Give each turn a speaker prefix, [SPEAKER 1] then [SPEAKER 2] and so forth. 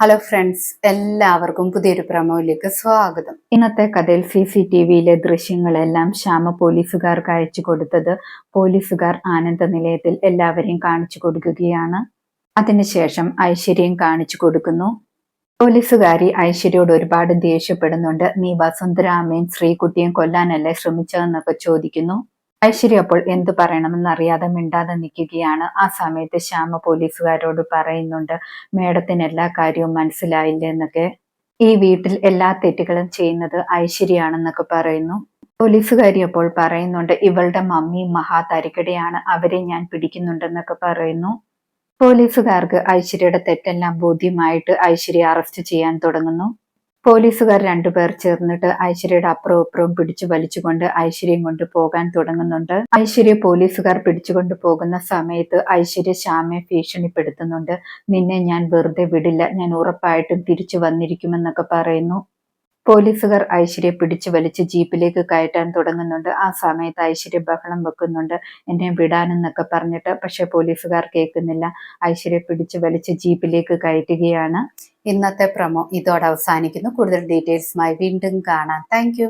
[SPEAKER 1] Hello friends എല്ലാവർക്കും പുതിയൊരു പ്രമോയിലേക്ക് സ്വാഗതം.
[SPEAKER 2] ഇന്നത്തെ കഥയിൽ സി സി ടി വിയിലെ ദൃശ്യങ്ങളെല്ലാം ശ്യാമ പോലീസുകാർക്ക് അയച്ചു കൊടുത്തത് പോലീസുകാർ ആനന്ദ നിലയത്തിൽ എല്ലാവരെയും കാണിച്ചു കൊടുക്കുകയാണ്. അതിനുശേഷം ഐശ്വര്യം കാണിച്ചു കൊടുക്കുന്നു. പോലീസുകാരി ഐശ്വര്യയോട് ഒരുപാട് ദേഷ്യപ്പെടുന്നുണ്ട്. നീ വസുന്ധരാമയും ശ്രീകുട്ടിയും കൊല്ലാനല്ലേ ശ്രമിച്ചതെന്നൊക്കെ ചോദിക്കുന്നു. ഐശ്വര്യ അപ്പോൾ എന്തു പറയണമെന്നറിയാതെ മിണ്ടാതെ നിൽക്കുകയാണ്. ആ സമയത്ത് ശ്യാമ പോലീസുകാരോട് പറയുന്നുണ്ട് മേഡത്തിന് എല്ലാ കാര്യവും മനസ്സിലായില്ല എന്നൊക്കെ. ഈ വീട്ടിൽ എല്ലാ തെറ്റുകളും ചെയ്യുന്നത് ഐശ്വര്യയാണെന്നൊക്കെ പറയുന്നു. പോലീസുകാരി അപ്പോൾ പറയുന്നുണ്ട് ഇവളുടെ മമ്മി മഹാതരികടയാണ് അവരെ ഞാൻ പിടിക്കുന്നുണ്ടെന്നൊക്കെ പറയുന്നു. പോലീസുകാർക്ക് ഐശ്വര്യയുടെ തെറ്റെല്ലാം ബോധ്യമായിട്ട് ഐശ്വര്യ അറസ്റ്റ് ചെയ്യാൻ തുടങ്ങുന്നു. പോലീസുകാർ രണ്ടുപേർ ചേർന്നിട്ട് ഐശ്വര്യയുടെ അപ്പുറവും ഇപ്പുറവും പിടിച്ചു വലിച്ചുകൊണ്ട് ഐശ്വര്യം കൊണ്ട് പോകാൻ തുടങ്ങുന്നുണ്ട്. ഐശ്വര്യ പോലീസുകാർ പിടിച്ചുകൊണ്ട് പോകുന്ന സമയത്ത് ഐശ്വര്യ ശ്യാമയെ ഭീഷണിപ്പെടുത്തുന്നുണ്ട്. നിന്നെ ഞാൻ വെറുതെ വിടില്ല. ഞാൻ ഉറപ്പായിട്ടും തിരിച്ചു വന്നിരിക്കുമെന്നൊക്കെ പറയുന്നു. പോലീസുകാർ ഐശ്വര്യ പിടിച്ചു വലിച്ച് ജീപ്പിലേക്ക് കയറ്റാൻ തുടങ്ങുന്നുണ്ട്. ആ സമയത്ത് ഐശ്വര്യ ബഹളം വെക്കുന്നുണ്ട്. എന്നെ വിടാനെന്നൊക്കെ പറഞ്ഞിട്ട് പക്ഷെ പോലീസുകാർ കേൾക്കുന്നില്ല. ഐശ്വര്യ പിടിച്ചു വലിച്ച് ജീപ്പിലേക്ക് കയറ്റുകയാണ്.
[SPEAKER 1] ഇന്നത്തെ പ്രമോ ഇതോടെ അവസാനിക്കുന്നു. കൂടുതൽ ഡീറ്റെയിൽസുമായി വീണ്ടും കാണാം. താങ്ക്